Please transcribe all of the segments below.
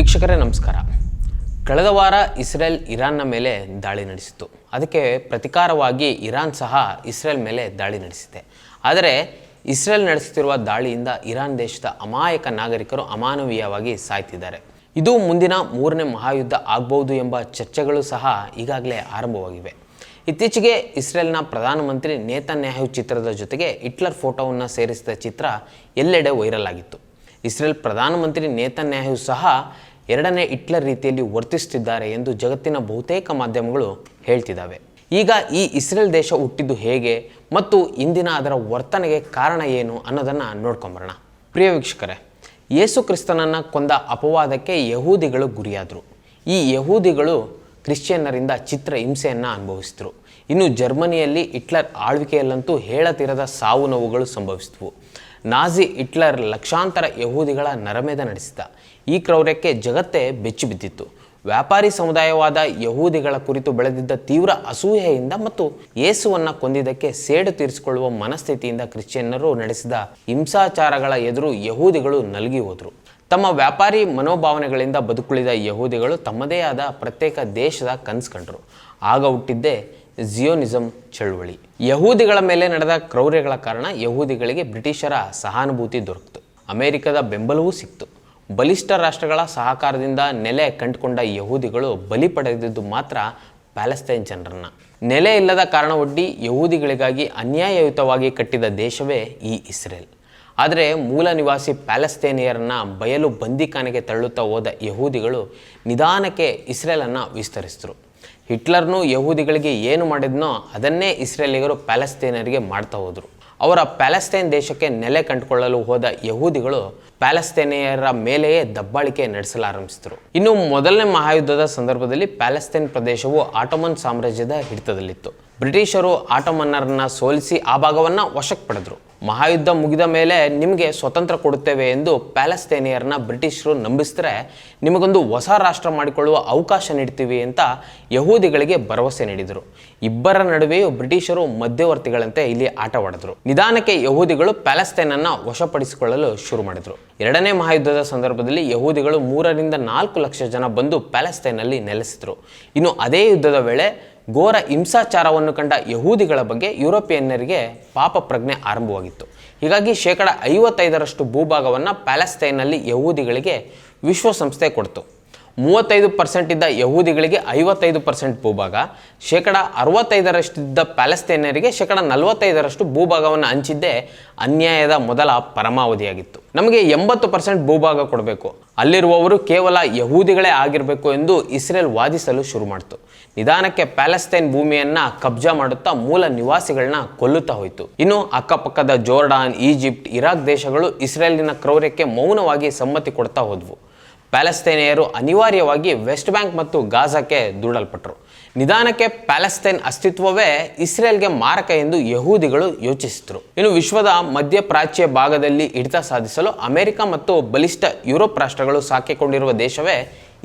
ವೀಕ್ಷಕರೇ, ನಮಸ್ಕಾರ. ಕಳೆದ ವಾರ ಇಸ್ರೇಲ್ ಇರಾನ್ನ ಮೇಲೆ ದಾಳಿ ನಡೆಸಿತು ಅದಕ್ಕೆ ಪ್ರತಿಕಾರವಾಗಿ ಇರಾನ್ ಸಹ ಇಸ್ರೇಲ್ ಮೇಲೆ ದಾಳಿ ನಡೆಸಿದೆ. ಆದರೆ ಇಸ್ರೇಲ್ ನಡೆಸುತ್ತಿರುವ ದಾಳಿಯಿಂದ ಇರಾನ್ ದೇಶದ ಅಮಾಯಕ ನಾಗರಿಕರು ಅಮಾನವೀಯವಾಗಿ ಸಾಯ್ತಿದ್ದಾರೆ. ಇದು ಮುಂದಿನ ಮೂರನೇ ಮಹಾಯುದ್ಧ ಆಗಬಹುದು ಎಂಬ ಚರ್ಚೆಗಳು ಸಹ ಈಗಾಗಲೇ ಆರಂಭವಾಗಿವೆ. ಇತ್ತೀಚೆಗೆ ಇಸ್ರೇಲ್ನ ಪ್ರಧಾನಮಂತ್ರಿ ನೇತನ್ಯಾಹು ಚಿತ್ರದ ಜೊತೆಗೆ ಹಿಟ್ಲರ್ ಫೋಟೋವನ್ನು ಸೇರಿಸಿದ ಚಿತ್ರ ಎಲ್ಲೆಡೆ ವೈರಲ್ ಆಗಿತ್ತು. ಇಸ್ರೇಲ್ ಪ್ರಧಾನಮಂತ್ರಿ ನೇತನ್ಯಾಹು ಸಹ ಎರಡನೇ ಹಿಟ್ಲರ್ ರೀತಿಯಲ್ಲಿ ವರ್ತಿಸುತ್ತಿದ್ದಾರೆ ಎಂದು ಜಗತ್ತಿನ ಬಹುತೇಕ ಮಾಧ್ಯಮಗಳು ಹೇಳ್ತಿದ್ದಾವೆ. ಈಗ ಈ ಇಸ್ರೇಲ್ ದೇಶ ಹುಟ್ಟಿದ್ದು ಹೇಗೆ ಮತ್ತು ಇಂದಿನ ಅದರ ವರ್ತನೆಗೆ ಕಾರಣ ಏನು ಅನ್ನೋದನ್ನು ನೋಡ್ಕೊಂಬರೋಣ. ಪ್ರಿಯ ವೀಕ್ಷಕರೇ, ಯೇಸು ಕ್ರಿಸ್ತನನ್ನು ಕೊಂದ ಅಪವಾದಕ್ಕೆ ಯಹೂದಿಗಳು ಗುರಿಯಾದರು. ಈ ಯಹೂದಿಗಳು ಕ್ರಿಶ್ಚಿಯನ್ನರಿಂದ ಚಿತ್ರ ಹಿಂಸೆಯನ್ನು ಅನುಭವಿಸಿದರು. ಇನ್ನು ಜರ್ಮನಿಯಲ್ಲಿ ಹಿಟ್ಲರ್ ಆಳ್ವಿಕೆಯಲ್ಲಂತೂ ಹೇಳತಿರದ ಸಾವು ನೋವುಗಳು ಸಂಭವಿಸಿದವು. ನಾಜಿ ಹಿಟ್ಲರ್ ಲಕ್ಷಾಂತರ ಯಹೂದಿಗಳ ನರಮೇಧ ನಡೆಸಿದ ಈ ಕ್ರೌರ್ಯಕ್ಕೆ ಜಗತ್ತೇ ಬೆಚ್ಚಿ ಬಿದ್ದಿತ್ತು. ವ್ಯಾಪಾರಿ ಸಮುದಾಯವಾದ ಯಹೂದಿಗಳ ಕುರಿತು ಬೆಳೆದಿದ್ದ ತೀವ್ರ ಅಸೂಹೆಯಿಂದ ಮತ್ತು ಏಸುವನ್ನು ಕೊಂದಿದ್ದಕ್ಕೆ ಸೇಡು ತೀರಿಸಿಕೊಳ್ಳುವ ಮನಸ್ಥಿತಿಯಿಂದ ಕ್ರಿಶ್ಚಿಯನ್ನರು ನಡೆಸಿದ ಹಿಂಸಾಚಾರಗಳ ಎದುರು ಯಹೂದಿಗಳು ನಲಗಿ ಹೋದರು. ತಮ್ಮ ವ್ಯಾಪಾರಿ ಮನೋಭಾವನೆಗಳಿಂದ ಬದುಕುಳಿದ ಯಹೂದಿಗಳು ತಮ್ಮದೇ ಆದ ಪ್ರತ್ಯೇಕ ದೇಶದ ಕನಸು ಕಂಡರು. ಆಗ ಹುಟ್ಟಿದ್ದೇ ಜಿಯೋನಿಸಂ ಚಳುವಳಿ. ಯಹೂದಿಗಳ ಮೇಲೆ ನಡೆದ ಕ್ರೌರ್ಯಗಳ ಕಾರಣ ಯಹೂದಿಗಳಿಗೆ ಬ್ರಿಟಿಷರ ಸಹಾನುಭೂತಿ ದೊರಕಿತು. ಅಮೆರಿಕದ ಬೆಂಬಲವೂ ಸಿಕ್ತು. ಬಲಿಷ್ಠ ರಾಷ್ಟ್ರಗಳ ಸಹಕಾರದಿಂದ ನೆಲೆ ಕಂಡುಕೊಂಡ ಯಹೂದಿಗಳು ಬಲಿ ಪಡೆದಿದ್ದು ಮಾತ್ರ ಪ್ಯಾಲೆಸ್ತೈನ್ ಜನರನ್ನ. ನೆಲೆ ಇಲ್ಲದ ಕಾರಣ ಒಡ್ಡಿ ಯಹೂದಿಗಳಿಗಾಗಿ ಅನ್ಯಾಯಯುತವಾಗಿ ಕಟ್ಟಿದ ದೇಶವೇ ಈ ಇಸ್ರೇಲ್. ಆದರೆ ಮೂಲ ನಿವಾಸಿ ಪ್ಯಾಲೆಸ್ತೇನಿಯರನ್ನ ಬಯಲು ಬಂದಿಖಾನೆಗೆ ತಳ್ಳುತ್ತಾ ಹೋದ ಯಹೂದಿಗಳು ನಿಧಾನಕ್ಕೆ ಇಸ್ರೇಲನ್ನು ವಿಸ್ತರಿಸಿದರು. ಹಿಟ್ಲರ್ನು ಯಹೂದಿಗಳಿಗೆ ಏನು ಮಾಡಿದ್ನೋ ಅದನ್ನೇ ಇಸ್ರೇಲಿಗರು ಪ್ಯಾಲೆಸ್ತೇನರಿಗೆ ಮಾಡ್ತಾ ಹೋದರು. ಅವರ ಪ್ಯಾಲೆಸ್ತೈನ್ ದೇಶಕ್ಕೆ ನೆಲೆ ಕಂಡುಕೊಳ್ಳಲು ಹೋದ ಯಹೂದಿಗಳು ಪ್ಯಾಲೆಸ್ತೇನಿಯರ ಮೇಲೆಯೇ ದಬ್ಬಾಳಿಕೆ ನಡೆಸಲಾರಂಭಿಸಿದರು ಇನ್ನು ಮೊದಲನೇ ಮಹಾಯುದ್ಧದ ಸಂದರ್ಭದಲ್ಲಿ ಪ್ಯಾಲೆಸ್ತೈನ್ ಪ್ರದೇಶವು ಆಟೋಮನ್ ಸಾಮ್ರಾಜ್ಯದ ಹಿಡಿತದಲ್ಲಿತ್ತು. ಬ್ರಿಟಿಷರು ಆಟೋಮನ್ನರನ್ನ ಸೋಲಿಸಿ ಆ ಭಾಗವನ್ನು ವಶಕ್ಕೆ ಪಡೆದರು. ಮಹಾಯುದ್ಧ ಮುಗಿದ ಮೇಲೆ ನಿಮಗೆ ಸ್ವತಂತ್ರ ಕೊಡುತ್ತೇವೆ ಎಂದು ಪ್ಯಾಲೆಸ್ತೇನಿಯರನ್ನ ಬ್ರಿಟಿಷರು ನಂಬಿಸಿದ್ರೆ ನಿಮಗೊಂದು ಹೊಸ ರಾಷ್ಟ್ರ ಮಾಡಿಕೊಳ್ಳುವ ಅವಕಾಶ ನೀಡ್ತೀವಿ ಅಂತ ಯಹೂದಿಗಳಿಗೆ ಭರವಸೆ ನೀಡಿದರು. ಇಬ್ಬರ ನಡುವೆಯೂ ಬ್ರಿಟಿಷರು ಮಧ್ಯವರ್ತಿಗಳಂತೆ ಇಲ್ಲಿ ಆಟವಾಡಿದ್ರು. ನಿಧಾನಕ್ಕೆ ಯಹೂದಿಗಳು ಪ್ಯಾಲೆಸ್ತೈನನ್ನು ವಶಪಡಿಸಿಕೊಳ್ಳಲು ಶುರು ಮಾಡಿದರು. ಎರಡನೇ ಮಹಾಯುದ್ಧದ ಸಂದರ್ಭದಲ್ಲಿ ಯಹೂದಿಗಳು ಮೂರರಿಂದ ನಾಲ್ಕು ಲಕ್ಷ ಜನ ಬಂದು ಪ್ಯಾಲೆಸ್ತೇನಲ್ಲಿ ನೆಲೆಸಿದರು. ಇನ್ನು ಅದೇ ಯುದ್ಧದ ವೇಳೆ ಘೋರ ಹಿಂಸಾಚಾರವನ್ನು ಕಂಡ ಯಹೂದಿಗಳ ಬಗ್ಗೆ ಯುರೋಪಿಯನ್ನರಿಗೆ ಪಾಪ ಪ್ರಜ್ಞೆ ಆರಂಭವಾಗಿತ್ತು. ಹೀಗಾಗಿ ಶೇಕಡ ಐವತ್ತೈದರಷ್ಟು ಭೂಭಾಗವನ್ನು ಪ್ಯಾಲೆಸ್ತೈನಲ್ಲಿ ಯಹೂದಿಗಳಿಗೆ ವಿಶ್ವಸಂಸ್ಥೆ ಕೊಡ್ತು. ಮೂವತ್ತೈದು ಪರ್ಸೆಂಟ್ ಇದ್ದ ಯಹೂದಿಗಳಿಗೆ ಐವತ್ತೈದು ಪರ್ಸೆಂಟ್ ಭೂಭಾಗ, ಶೇಕಡ ಅರವತ್ತೈದರಷ್ಟಿದ್ದ ಪ್ಯಾಲೆಸ್ತೈನರಿಗೆ ಶೇಕಡ ನಲವತ್ತೈದರಷ್ಟು ಭೂಭಾಗವನ್ನು ಹಂಚಿದ್ದೇ ಅನ್ಯಾಯದ ಮೊದಲ ಪರಮಾವಧಿಯಾಗಿತ್ತು. ನಮಗೆ ಎಂಬತ್ತು ಪರ್ಸೆಂಟ್ ಭೂಭಾಗ ಕೊಡಬೇಕು. ಅಲ್ಲಿರುವವರು ಕೇವಲ ಯಹೂದಿಗಳೇ ಆಗಿರಬೇಕು ಎಂದು ಇಸ್ರೇಲ್ ವಾದಿಸಲು ಶುರು ಮಾಡಿತು. ನಿಧಾನಕ್ಕೆ ಪ್ಯಾಲೆಸ್ತೈನ್ ಭೂಮಿಯನ್ನ ಕಬ್ಜಾ ಮಾಡುತ್ತಾ ಮೂಲ ನಿವಾಸಿಗಳನ್ನ ಕೊಲ್ಲುತ್ತಾ ಹೋಯಿತು. ಇನ್ನು ಅಕ್ಕಪಕ್ಕದ ಜೋರ್ಡಾನ್, ಈಜಿಪ್ಟ್, ಇರಾಕ್ ದೇಶಗಳು ಇಸ್ರೇಲಿನ ಕ್ರೌರ್ಯಕ್ಕೆ ಮೌನವಾಗಿ ಸಮ್ಮತಿ ಕೊಡ್ತಾ ಹೋದ್ವು. ಪ್ಯಾಲೆಸ್ತೈನಿಯರು ಅನಿವಾರ್ಯವಾಗಿ ವೆಸ್ಟ್ ಬ್ಯಾಂಕ್ ಮತ್ತು ಗಾಜಾಕ್ಕೆ ದೂಡಲ್ಪಟ್ಟರು ನಿಧಾನಕ್ಕೆ ಪ್ಯಾಲೆಸ್ತೈನ್ ಅಸ್ತಿತ್ವವೇ ಇಸ್ರೇಲ್ಗೆ ಮಾರಕ ಎಂದು ಯಹೂದಿಗಳು ಯೋಚಿಸಿದರು. ಇನ್ನು ವಿಶ್ವದ ಮಧ್ಯಪ್ರಾಚ್ಯ ಭಾಗದಲ್ಲಿ ಹಿಡಿತ ಸಾಧಿಸಲು ಅಮೆರಿಕ ಮತ್ತು ಬಲಿಷ್ಠ ಯುರೋಪ್ ರಾಷ್ಟ್ರಗಳು ಸಾಕಿಕೊಂಡಿರುವ ದೇಶವೇ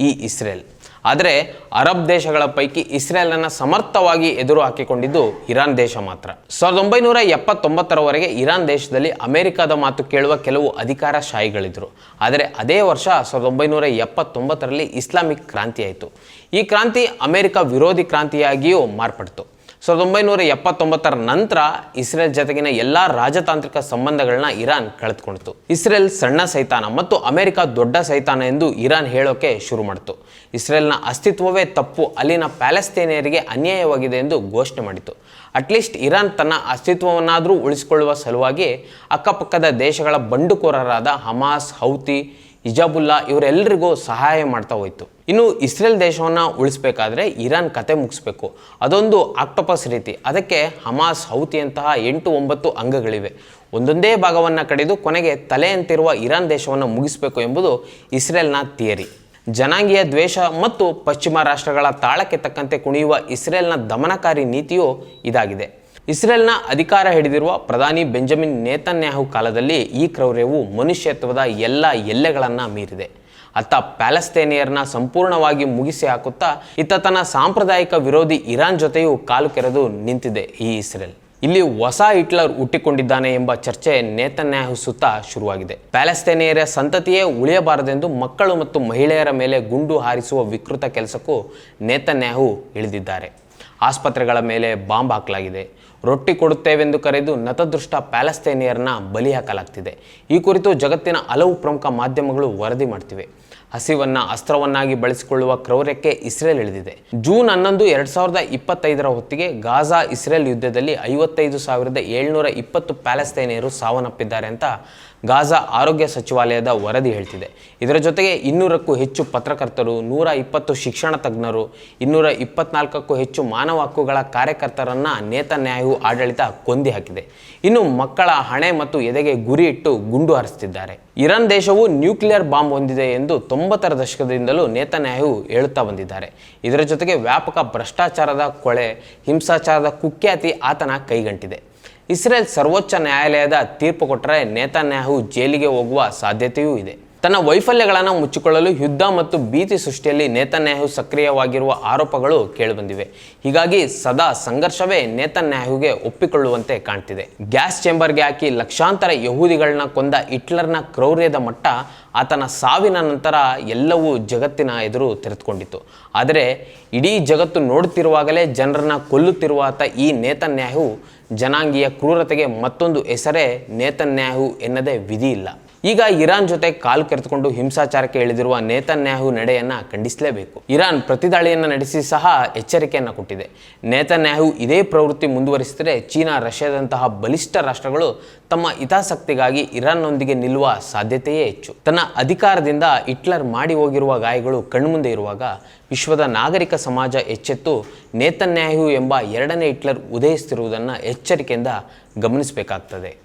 ಈ ಇಸ್ರೇಲ್. ಆದರೆ ಅರಬ್ ದೇಶಗಳ ಪೈಕಿ ಇಸ್ರೇಲನ್ನು ಸಮರ್ಥವಾಗಿ ಎದುರು ಹಾಕಿಕೊಂಡಿದ್ದು ಇರಾನ್ ದೇಶ ಮಾತ್ರ. ಸಾವಿರದ ಒಂಬೈನೂರ ಎಪ್ಪತ್ತೊಂಬತ್ತರವರೆಗೆ ಇರಾನ್ ದೇಶದಲ್ಲಿ ಅಮೆರಿಕದ ಮಾತು ಕೇಳುವ ಕೆಲವು ಅಧಿಕಾರ ಅಧಿಕಾರಶಾಹಿಗಳಿದ್ದರು ಆದರೆ ಅದೇ ವರ್ಷ ಸಾವಿರದ ಒಂಬೈನೂರ ಎಪ್ಪತ್ತೊಂಬತ್ತರಲ್ಲಿ ಇಸ್ಲಾಮಿಕ್ ಕ್ರಾಂತಿ ಆಯಿತು ಈ ಕ್ರಾಂತಿ ಅಮೆರಿಕ ವಿರೋಧಿ ಕ್ರಾಂತಿಯಾಗಿಯೂ ಮಾರ್ಪಡಿತು. ಸಾವಿರದ ಒಂಬೈನೂರ ಎಪ್ಪತ್ತೊಂಬತ್ತರ ನಂತರ ಇಸ್ರೇಲ್ ಜೊತೆಗಿನ ಎಲ್ಲ ರಾಜತಾಂತ್ರಿಕ ಸಂಬಂಧಗಳನ್ನ ಇರಾನ್ ಕಳೆದುಕೊಂಡಿತು ಇಸ್ರೇಲ್ ಸಣ್ಣ ಸೈತಾನ ಮತ್ತು ಅಮೆರಿಕ ದೊಡ್ಡ ಸೈತಾನ ಎಂದು ಇರಾನ್ ಹೇಳೋಕೆ ಶುರು ಮಾಡಿತು. ಇಸ್ರೇಲ್ನ ಅಸ್ತಿತ್ವವೇ ತಪ್ಪು, ಅಲ್ಲಿನ ಪ್ಯಾಲೆಸ್ತೇನಿಯರಿಗೆ ಅನ್ಯಾಯವಾಗಿದೆ ಎಂದು ಘೋಷಣೆ ಮಾಡಿತು ಅಟ್ಲೀಸ್ಟ್ ಇರಾನ್ ತನ್ನ ಅಸ್ತಿತ್ವವನ್ನಾದರೂ ಉಳಿಸಿಕೊಳ್ಳುವ ಸಲುವಾಗಿ ಅಕ್ಕಪಕ್ಕದ ದೇಶಗಳ ಬಂಡುಕೋರರಾದ ಹಮಾಸ್, ಹೌತಿ ಹಿಜಾಬುಲ್ಲಾ ಇವರೆಲ್ಲರಿಗೂ ಸಹಾಯ ಮಾಡ್ತಾ ಹೋಯಿತು. ಇನ್ನು ಇಸ್ರೇಲ್ ದೇಶವನ್ನು ಉಳಿಸ್ಬೇಕಾದ್ರೆ ಇರಾನ್ ಕತೆ ಮುಗಿಸ್ಬೇಕು. ಅದೊಂದು ಆಕ್ಟೋಪಸ್ ರೀತಿ. ಅದಕ್ಕೆ ಹಮಾಸ್ ಹೌತಿಯಂತಹ ಎಂಟು ಒಂಬತ್ತು ಅಂಗಗಳಿವೆ. ಒಂದೊಂದೇ ಭಾಗವನ್ನು ಕಡಿದು ಕೊನೆಗೆ ತಲೆಯಂತಿರುವ ಇರಾನ್ ದೇಶವನ್ನು ಮುಗಿಸಬೇಕು ಎಂಬುದು ಇಸ್ರೇಲ್ನ ಥಿಯರಿ. ಜನಾಂಗೀಯ ದ್ವೇಷ ಮತ್ತು ಪಶ್ಚಿಮ ರಾಷ್ಟ್ರಗಳ ತಾಳಕ್ಕೆ ತಕ್ಕಂತೆ ಕುಣಿಯುವ ಇಸ್ರೇಲ್ನ ದಮನಕಾರಿ ನೀತಿಯು ಇದಾಗಿದೆ. ಇಸ್ರೇಲ್ನ ಅಧಿಕಾರ ಹಿಡಿದಿರುವ ಪ್ರಧಾನಿ ಬೆಂಜಮಿನ್ ನೇತನ್ಯಾಹು ಕಾಲದಲ್ಲಿ ಈ ಕ್ರೌರ್ಯವು ಮನುಷ್ಯತ್ವದ ಎಲ್ಲ ಎಲ್ಲೆಗಳನ್ನು ಮೀರಿದೆ. ಅತ್ತ ಪ್ಯಾಲೆಸ್ತೇನಿಯರ್ನ ಸಂಪೂರ್ಣವಾಗಿ ಮುಗಿಸಿ ಹಾಕುತ್ತಾ ಇತ್ತ ತನ್ನ ಸಾಂಪ್ರದಾಯಿಕ ವಿರೋಧಿ ಇರಾನ್ ಜೊತೆಯೂ ಕಾಲು ಕೆರೆದು ನಿಂತಿದೆ ಈ ಇಸ್ರೇಲ್. ಇಲ್ಲಿ ಹೊಸ ಹಿಟ್ಲರ್ ಹುಟ್ಟಿಕೊಂಡಿದ್ದಾನೆ ಎಂಬ ಚರ್ಚೆ ನೇತನ್ಯಾಹು ಸುತ್ತ ಶುರುವಾಗಿದೆ. ಪ್ಯಾಲೆಸ್ತೇನಿಯರ ಸಂತತಿಯೇ ಉಳಿಯಬಾರದೆಂದು ಮಕ್ಕಳು ಮತ್ತು ಮಹಿಳೆಯರ ಮೇಲೆ ಗುಂಡು ಹಾರಿಸುವ ವಿಕೃತ ಕೆಲಸಕ್ಕೂ ನೇತನ್ಯಾಹು ಇಳಿದಿದ್ದಾರೆ. ಆಸ್ಪತ್ರೆಗಳ ಮೇಲೆ ಬಾಂಬ್ ಹಾಕಲಾಗಿದೆ. ರೊಟ್ಟಿ ಕೊಡುತ್ತೇವೆಂದು ಕರೆದು ನತದೃಷ್ಟ ಪ್ಯಾಲೆಸ್ತೇನಿಯರನ್ನ ಬಲಿ ಹಾಕಲಾಗ್ತಿದೆ. ಈ ಕುರಿತು ಜಗತ್ತಿನ ಹಲವು ಪ್ರಮುಖ ಮಾಧ್ಯಮಗಳು ವರದಿ ಮಾಡ್ತಿವೆ. ಹಸಿವನ್ನ ಅಸ್ತ್ರವನ್ನಾಗಿ ಬಳಸಿಕೊಳ್ಳುವ ಕ್ರೌರ್ಯಕ್ಕೆ ಇಸ್ರೇಲ್ ಇಳಿದಿದೆ. ಜೂನ್ ಹನ್ನೊಂದು ಎರಡ್ ಸಾವಿರದ ಇಪ್ಪತ್ತೈದರ ಹೊತ್ತಿಗೆ ಗಾಜಾ ಇಸ್ರೇಲ್ ಯುದ್ಧದಲ್ಲಿ ಐವತ್ತೈದು ಸಾವಿರದ ಏಳ್ನೂರ ಇಪ್ಪತ್ತು ಪ್ಯಾಲೆಸ್ತೈನಿಯರು ಸಾವನ್ನಪ್ಪಿದ್ದಾರೆ ಅಂತ ಗಾಜಾ ಆರೋಗ್ಯ ಸಚಿವಾಲಯದ ವರದಿ ಹೇಳ್ತಿದೆ. ಇದರ ಜೊತೆಗೆ ಇನ್ನೂರಕ್ಕೂ ಹೆಚ್ಚು ಪತ್ರಕರ್ತರು, ನೂರ ಇಪ್ಪತ್ತು ಶಿಕ್ಷಣ ತಜ್ಞರು, ಇನ್ನೂರ ಇಪ್ಪತ್ನಾಲ್ಕಕ್ಕೂ ಹೆಚ್ಚು ಮಾನವ ಹಕ್ಕುಗಳ ಕಾರ್ಯಕರ್ತರನ್ನ ನೇತನ್ಯಾಯು ಆಡಳಿತ ಕೊಂದಿ ಹಾಕಿದೆ. ಇನ್ನು ಮಕ್ಕಳ ಹಣೆ ಮತ್ತು ಎದೆಗೆ ಗುರಿ ಇಟ್ಟು ಗುಂಡು ಹಾರಿಸುತ್ತಿದ್ದಾರೆ. ಇರಾನ್ ದೇಶವು ನ್ಯೂಕ್ಲಿಯರ್ ಬಾಂಬ್ ಹೊಂದಿದೆ ಎಂದು ತೊಂಬತ್ತರ ದಶಕದಿಂದಲೂ ನೇತನ್ಯಾಹು ಹೇಳುತ್ತಾ ಬಂದಿದ್ದಾರೆ. ಇದರ ಜೊತೆಗೆ ವ್ಯಾಪಕ ಭ್ರಷ್ಟಾಚಾರದ ಕೊಳೆ, ಹಿಂಸಾಚಾರದ ಕುಖ್ಯಾತಿ ಆತನ ಕೈಗಂಟಿದೆ. ಇಸ್ರೇಲ್ ಸರ್ವೋಚ್ಚ ನ್ಯಾಯಾಲಯದ ತೀರ್ಪು ಕೊಟ್ಟರೆ ನೇತನ್ಯಾಹು ಜೈಲಿಗೆ ಹೋಗುವ ಸಾಧ್ಯತೆಯೂ ಇದೆ. ತನ್ನ ವೈಫಲ್ಯಗಳನ್ನು ಮುಚ್ಚಿಕೊಳ್ಳಲು ಯುದ್ಧ ಮತ್ತು ಭೀತಿ ಸೃಷ್ಟಿಯಲ್ಲಿ ನೇತನ್ಯಾಹು ಸಕ್ರಿಯವಾಗಿರುವ ಆರೋಪಗಳು ಕೇಳಿಬಂದಿವೆ. ಹೀಗಾಗಿ ಸದಾ ಸಂಘರ್ಷವೇ ನೇತನ್ಯಾಹುಗೆ ಒಪ್ಪಿಕೊಳ್ಳುವಂತೆ ಕಾಣ್ತಿದೆ. ಗ್ಯಾಸ್ ಚೇಂಬರ್ಗೆ ಹಾಕಿ ಲಕ್ಷಾಂತರ ಯಹೂದಿಗಳನ್ನ ಕೊಂದ ಹಿಟ್ಲರ್ನ ಕ್ರೌರ್ಯದ ಮಟ್ಟ ಆತನ ಸಾವಿನ ನಂತರ ಎಲ್ಲವೂ ಜಗತ್ತಿನ ಎದುರು ತೆರೆದುಕೊಂಡಿತು ಆದರೆ ಇಡೀ ಜಗತ್ತು ನೋಡುತ್ತಿರುವಾಗಲೇ ಜನರನ್ನ ಕೊಲ್ಲುತ್ತಿರುವ ಆತ ಈ ನೇತನ್ಯಾಹು ಜನಾಂಗೀಯ ಕ್ರೂರತೆಗೆ ಮತ್ತೊಂದು ಹೆಸರೇ ನೇತನ್ಯಾಹು ಎನ್ನದೇ ವಿಧಿ ಇಲ್ಲ. ಈಗ ಇರಾನ್ ಜೊತೆ ಕಾಲು ಕೆರೆದುಕೊಂಡು ಹಿಂಸಾಚಾರಕ್ಕೆ ಇಳಿದಿರುವ ನೇತನ್ಯಾಹು ನಡೆಯನ್ನ ಖಂಡಿಸಲೇಬೇಕು. ಇರಾನ್ ಪ್ರತಿದಾಳಿಯನ್ನು ನಡೆಸಿ ಸಹ ಎಚ್ಚರಿಕೆಯನ್ನು ಕೊಟ್ಟಿದೆ. ನೇತನ್ಯಾಹು ಇದೇ ಪ್ರವೃತ್ತಿ ಮುಂದುವರಿಸಿದರೆ ಚೀನಾ, ರಷ್ಯಾದಂತಹ ಬಲಿಷ್ಠ ರಾಷ್ಟ್ರಗಳು ತಮ್ಮ ಹಿತಾಸಕ್ತಿಗಾಗಿ ಇರಾನ್ನೊಂದಿಗೆ ನಿಲ್ಲುವ ಸಾಧ್ಯತೆಯೇ ಹೆಚ್ಚು. ತನ್ನ ಅಧಿಕಾರದಿಂದ ಹಿಟ್ಲರ್ ಮಾಡಿ ಹೋಗಿರುವ ಗಾಯಗಳು ಕಣ್ಮುಂದೆ ಇರುವಾಗ ವಿಶ್ವದ ನಾಗರಿಕ ಸಮಾಜ ಎಚ್ಚೆತ್ತು ನೇತನ್ಯಾಹು ಎಂಬ ಎರಡನೇ ಹಿಟ್ಲರ್ ಉದಯಿಸುತ್ತಿರುವುದನ್ನು ಎಚ್ಚರಿಕೆಯಿಂದ ಗಮನಿಸಬೇಕಾಗ್ತದೆ.